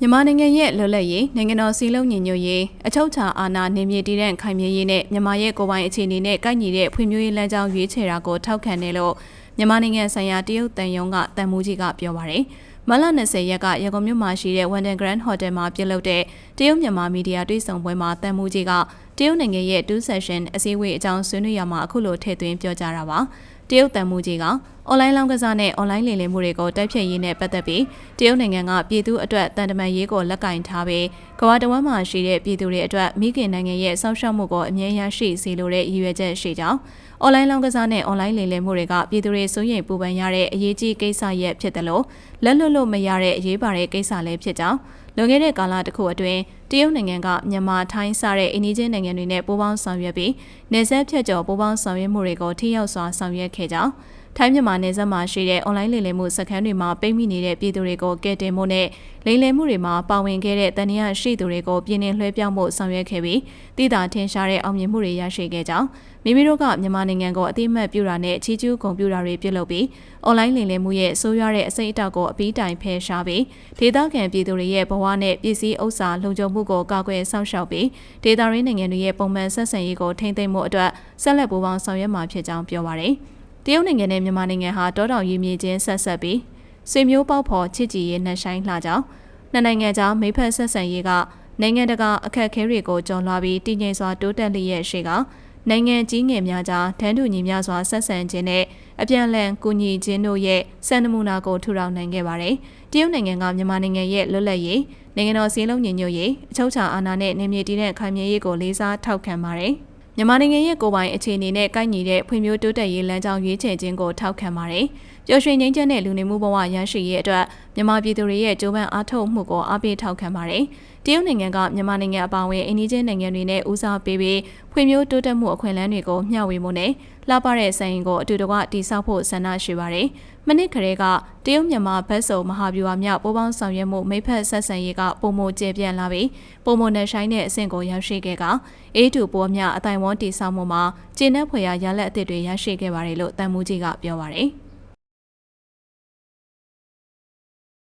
မြန်မာနိုင်ငံရဲ့လွတ်လပ်ရေးနိုင်ငံတော်စီလုံးညီညွတ်ရေးအချုပ်အခြာအာဏာနေမြေတည်တဲ့ခိုင်မြဲရေးနဲ့မြန်မာရဲ့ကိုယ်ပိုင်အခြေအနေနဲ့ကိုက်ညီတဲ့ဖွံ့ဖြိုးရေးလမ်းကြောင်းရွေးချယ်တာကိုထောက်ခံတယ်လို့မြန်မာနိုင်ငံဆိုင်ရာတရုတ်တန်ယုံကတန်မူကြီးကပြောပါရယ်မလ20ရက်ကရန်ကုန်မြို့မှာရှိတဲ့ Wonder Grand Hotel မှာပြုလုပ်တဲ့တရုတ်မြန်မာမီဒီယာတွေ့ဆုံပွဲမှာတန်မူကြီးကတရုတ်နိုင်ငံရဲ့2 session အစည်းအဝေးအကြောင်းဆွေးနွေးရမှာအခုလိုထည့်သွင်းပြောကြားတာပါ တရုတ်တန်မူကြီးကအွန်လိုင်းလောင်းကစားနဲ့အွန်လိုင်းလည်လည်မှုတွေကိုတိုက်ဖြတ်ရေးနဲ့ပတ်သက်ပြီးတရုတ်နိုင်ငံကပြည်သူအတွက်တန်တမာရေးကိုလက်ကင်ထားပြီးကမ္ဘာတဝန်းမှာရှိတဲ့ပြည်သူတွေအတွက်မိခင်နိုင်ငံရဲ့စောင့်ရှောက်မှုကိုအမြဲရရှိစေလိုတဲ့ရည်ရွယ်ချက်ရှိကြောင်းအွန်လိုင်းလောင်းကစားနဲ့အွန်လိုင်းလည်လည်မှုတွေကပြည်သူတွေစိုးရိမ်ပူပန်ရတဲ့အရေးကြီးကိစ္စရပ်ဖြစ်တယ်လို့လက်လွတ်လို့မရတဲ့အရေးပါတဲ့ကိစ္စလည်းဖြစ်ကြောင်း လွန်ခဲ့တဲ့ကာလတစ်ခုအတွင်းတရုတ်နိုင်ငံကမြန်မာထိုင်းစတဲ့အိန္ဒိချင်းနိုင်ငံတွေနဲ့ပူးပေါင်းဆောင်ရွက်ပြီးနေဆက်ဖြတ်ကျော်ပူးပေါင်းဆောင်ရွက်မှုတွေကိုထိရောက်စွာဆောင်ရွက်ခဲ့ကြောင်း ထိုင်းမြန်မာနယ်စပ်မှာရှိတဲ့အွန်လိုင်းလိမ်လည်မှုစခန်းတွေမှာပိတ်မိနေတဲ့ပြည်သူတွေကိုကယ်တင်မှုနဲ့လိမ်လည်မှုတွေမှာပါဝင်ခဲ့တဲ့တန်ရာရှိသူတွေကိုပြည်내လွှဲပြောင်းမှုဆောင်ရွက်ခဲ့ပြီးတည်တာထင်ရှားတဲ့အောင်မြင်မှုတွေရရှိခဲ့ကြောင်းမိမိတို့ကမြန်မာနိုင်ငံကိုအသိမှတ်ပြုတာနဲ့ချီးကျူးဂုဏ်ပြုတာတွေပြုလုပ်ပြီးအွန်လိုင်းလိမ်လည်မှုရဲ့ဆိုးရွားတဲ့အစိမ့်အတောက်ကိုအပီးတိုင်ဖယ်ရှားပြီးဒေသခံပြည်သူတွေရဲ့ဘဝနဲ့ပစ္စည်းဥစ္စာလုံခြုံမှုကိုကာကွယ်စောင့်ရှောက်ပြီးဒေသရင်းနိုင်ငံတွေရဲ့ပုံမှန်ဆက်ဆံရေးကိုထိန်းသိမ်းမှုအတွက်ဆက်လက်ပူးပေါင်းဆောင်ရွက်မှာဖြစ်ကြောင်းပြောပါရယ် တရုတ်နိုင်ငံနဲ့မြန်မာနိုင်ငံဟာတောတောင်ရေမြေချင်းဆက်ဆက်ပြီးဆွေမျိုးပေါက်ဖော်ချစ်ကြည်ရေးနှဆိုင်လှကြောင်းနှစ်နိုင်ငံကြားမိဖက်ဆက်ဆံရေးကနိုင်ငံတကာအခက်အခဲတွေကိုကျော်လွှားပြီးတည်ငြိမ်စွာတိုးတက်လျက်ရှိကနိုင်ငံကြီးငယ်များကြားတန်းတူညီမျှစွာဆက်ဆံခြင်းနဲ့အပြန်အလှန်ကူညီခြင်းတို့ရဲ့စံနမူနာကိုထူထောင်နိုင်ခဲ့ပါတယ်။တရုတ်နိုင်ငံကမြန်မာနိုင်ငံရဲ့လွတ်လပ်ရေးနိုင်ငံတော်စည်းလုံးညီညွတ်ရေးအချုပ်အခြာအာဏာနဲ့နေမြေတည်တဲ့ခိုင်မြဲရေးကိုလေးစားထောက်ခံပါတယ်။ မြန်မာနိုင်ငံရဲ့ကိုယ်ပိုင်အခြေအနေနဲ့ကိုက်ညီတဲ့ဖွံ့ဖြိုးတိုးတက်ရေးလမ်းကြောင်းရွေးချယ်ခြင်းကိုထောက်ခံပါတယ်။ပျော်ရွှင်ငြိမ်းချမ်းတဲ့လူနေမှုဘဝရရှိရေးအတွက်မြန်မာပြည်သူတွေရဲ့ကြိုးပမ်းအားထုတ်မှုကိုအားပေးထောက်ခံပါတယ်။တရုတ်နိုင်ငံကမြန်မာနိုင်ငံအပါအဝင်အိန္ဒိချင်းနိုင်ငံတွေနဲ့ဦးစားပေးပြီးဖွံ့ဖြိုးတိုးတက်မှုအခွင့်အလမ်းတွေကိုမျှဝေမှုနဲ့လှပတဲ့ဆိုင်ရင်ကိုအတူတကွတည်ဆောက်ဖို့ဆန္ဒရှိပါတယ်။မနစ်ခရဲကတရုတ်မြန်မာဘက်စုံမဟာဗျူဟာမြောက်ပိုးပေါင်းဆောင်ရွက်မှုမိဖက်ဆက်ဆံရေးကပုံမကျေပြန့်လာပြီးပုံမနဲ့ဆိုင်တဲ့အဆင့်ကိုရောက်ရှိခဲ့ကအေးတူပေါ်မြအတိုင်ဝန်းတည်ဆောက်မှုမှာကျင်းတဲ့ဖွေရရလက်အသစ်တွေရရှိခဲ့ပါတယ်လို့တန်မူကြီးကပြောပါတယ်။